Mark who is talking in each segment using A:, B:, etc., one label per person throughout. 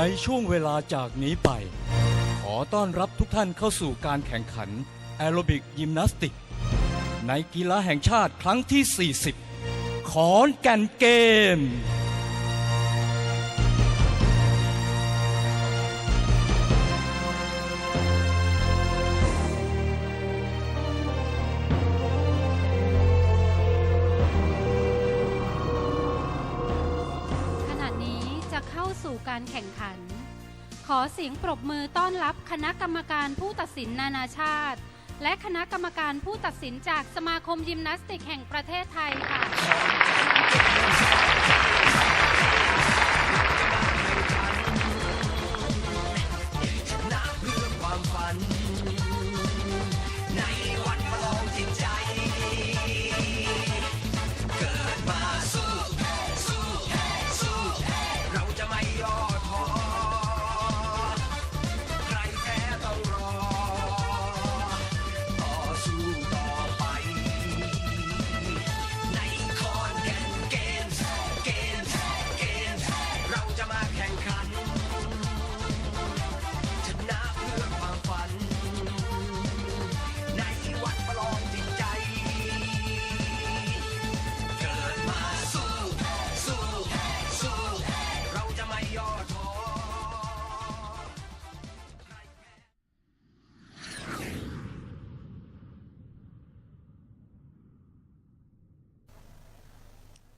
A: ในช่วงเวลาจากนี้ไป ขอต้อนรับทุกท่านเข้าสู่การแข่งขันแอโรบิกยิมนาสติก ในกีฬาแห่งชาติครั้งที่ 40 ขอนแก่นเกม
B: การแข่งขัน ขอเสียงปรบมือต้อนรับคณะกรรมการผู้ตัดสินนานาชาติ และคณะกรรมการผู้ตัดสินจากสมาคมยิมนาสติกแห่งประเทศไทยค่ะ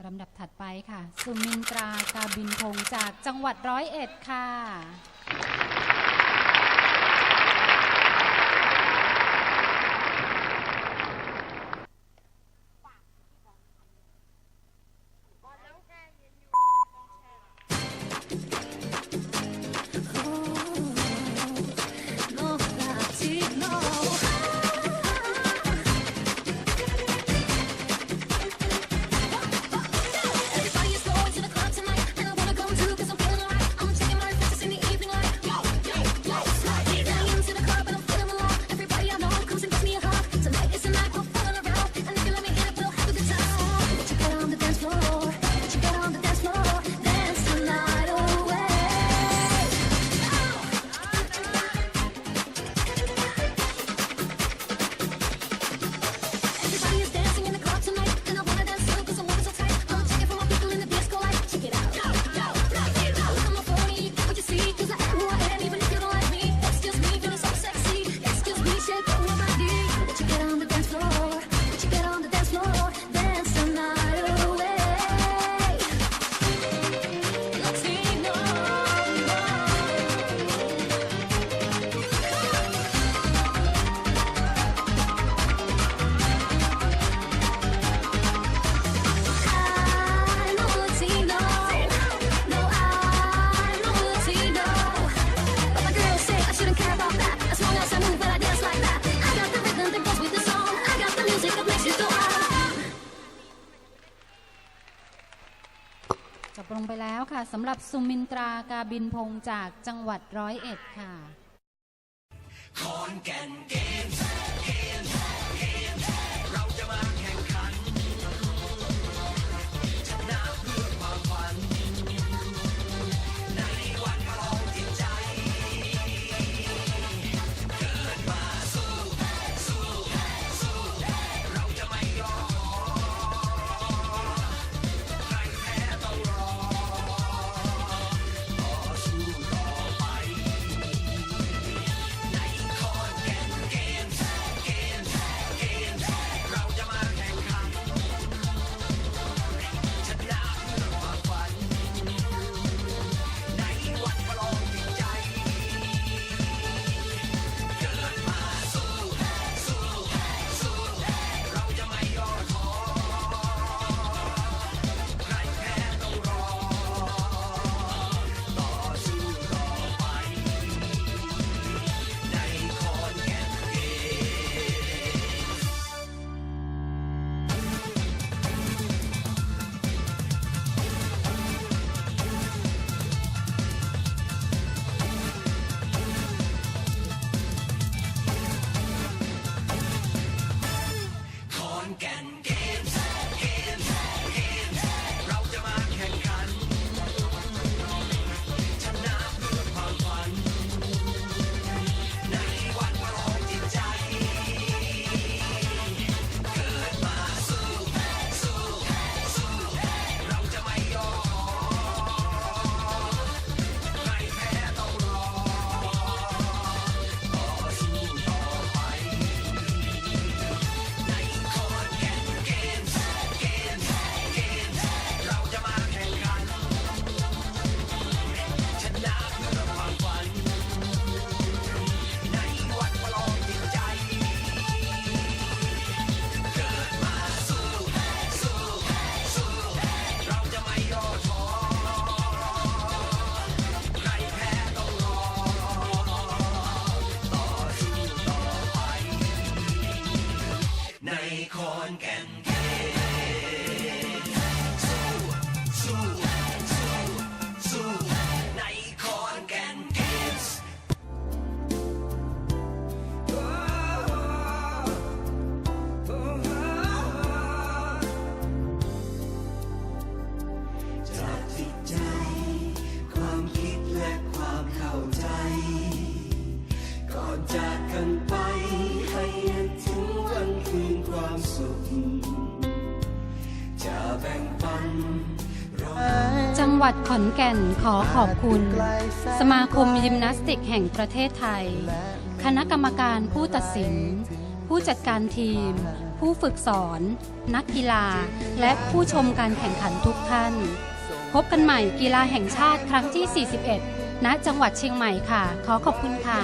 C: ลำ
B: ดับถัดไปค่ะ สุมินตรากาบินพงจากจังหวัดร้อยเอ็ดค่ะ จบลงไปแล้วค่ะสำหรับสุมินตรากาบินพงศจากจังหวัดร้อยเอ็ดค่ะ
C: ขอนแก่นเกมส์เกมส์ ขอนแก่นสู้สู้สู้สู้ในคอนแก่นคิสจากจิตใจ ความคิดและความเข้าใจ ก่อน
D: จะ หวัดขอนแก่นขอขอบคุณ สมาคมยิมนาสติกแห่งประเทศไทย คณะกรรมการผู้ตัดสิน ผู้จัดการทีม ผู้ฝึกสอน นักกีฬา และผู้ชมการแข่งขันทุกท่าน พบกันใหม่กีฬาแห่งชาติครั้งที่ 41 ณ จังหวัดเชียงใหม่ค่ะ ขอขอบคุณค่ะ